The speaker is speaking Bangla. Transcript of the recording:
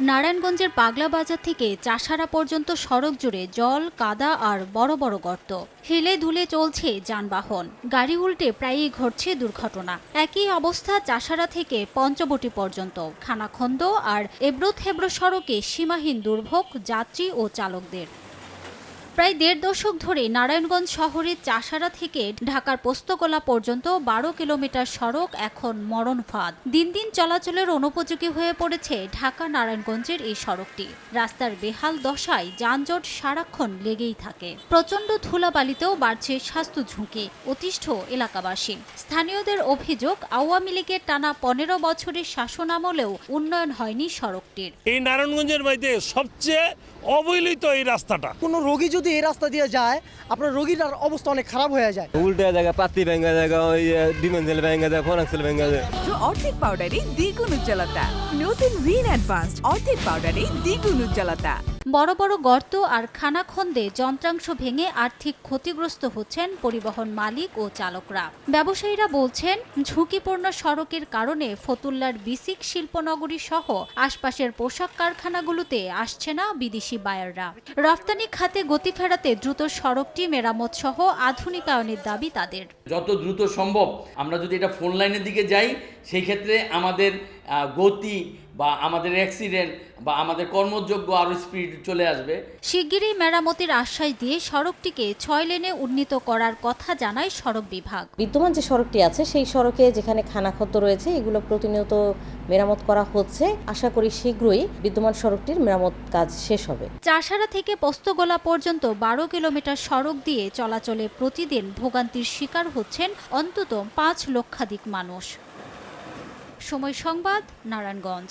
নারায়ণগঞ্জের পাগলা বাজার থেকে চাষারা পর্যন্ত সড়ক জুড়ে জল, কাদা আর বড় বড় গর্ত। হেলে ধুলে চলছে যানবাহন। গাড়ি উল্টে প্রায়ই ঘটছে দুর্ঘটনা। একই অবস্থা চাষারা থেকে পঞ্চবটি পর্যন্ত। খানাখন্দ আর এবড়ো থেবড়ো সড়কে সীমাহীন দুর্ভোগ যাত্রী ও চালকদের। প্রায় দেড় দশক ধরে নারায়ণগঞ্জ শহরের চাষারা থেকে ঢাকার পোস্তগোলা পর্যন্ত বারো কিলোমিটার সড়ক এখন মরণ ফাঁদ দিন দিন চলাচলের অনুপযোগী হয়ে পড়েছে ঢাকা নারায়ণগঞ্জের এই সড়কটি। রাস্তার বেহাল দশায় যানজট সারাক্ষণ লেগেই থাকে। প্রচণ্ড ধুলাবালিতেও বাড়ছে স্বাস্থ্য ঝুঁকি, অতিষ্ঠ এলাকাবাসী। স্থানীয়দের অভিযোগ, আওয়ামী লীগের টানা পনেরো বছরের শাসনামলেও উন্নয়ন হয়নি সড়কটির। এই নারায়ণগঞ্জের বাড়িতে সবচেয়ে অবহেলিত এই রাস্তাটা। কোনো রোগী যদি এই রাস্তা দিয়ে যায় আপনার রোগীটার অবস্থা অনেক খারাপ হয়ে যায়। উল্টে জায়গা পাতি ভেঙে জায়গা ওই ডিমেন্সেল ভেঙে যায় ফোনাক্সেল ভেঙে যায়। তো অর্ধেক পাউডারে দ্বিগুণ উজ্জ্বলতা। নতুন রিন অ্যাডভান্সড অর্থিক পাউডারে দ্বিগুণ উজ্জ্বলতা। বড় বড় গর্ত আর খানাখন্দে যন্ত্রাংশ ভেঙে আর্থিক ক্ষতিগ্রস্ত হচ্ছেন পরিবহন মালিক ও চালকরা। ব্যবসায়ীরা বলছেন, ঝুঁকিপূর্ণ সড়কের কারণে ফতুল্লার বিসিক শিল্পনগরী সহ আশপাশের পোশাক কারখানাগুলোতে আসছে না বিদেশি বায়াররা। রফতানি খাতে গতি ফেরাতে দ্রুত সড়কটি মেরামত সহ আধুনিকায়নের দাবি তাদের। যত দ্রুত সম্ভব আমরা যদি এটা ফোন লাইনের দিকে যাই, সেই ক্ষেত্রে আমাদের গতি বা আমাদের অ্যাক্সিডেন্ট বা আমাদের কর্মযোগ্য আরও স্পিড চলে আসবে। শিগগিরই মেরামতের আশ্বাস দিয়ে সড়কটিকে ছয় লেনে উন্নীত করার কথা জানায় সড়ক বিভাগ। বিদ্যমান যে সড়কটি আছে সেই সড়কে যেখানে খানাখদ্দ রয়েছে এগুলো প্রতিনিয়ত মেরামত করা হচ্ছে। আশা করি শীঘ্রই বিদ্যমান সড়কটির মেরামত কাজ শেষ হবে। চাষারা থেকে পোস্তগোলা পর্যন্ত বারো কিলোমিটার সড়ক দিয়ে চলাচলে প্রতিদিন ভোগান্তির শিকার হচ্ছেন অন্তত পাঁচ লক্ষাধিক মানুষ। সময় সংবাদ নারায়ণগঞ্জ।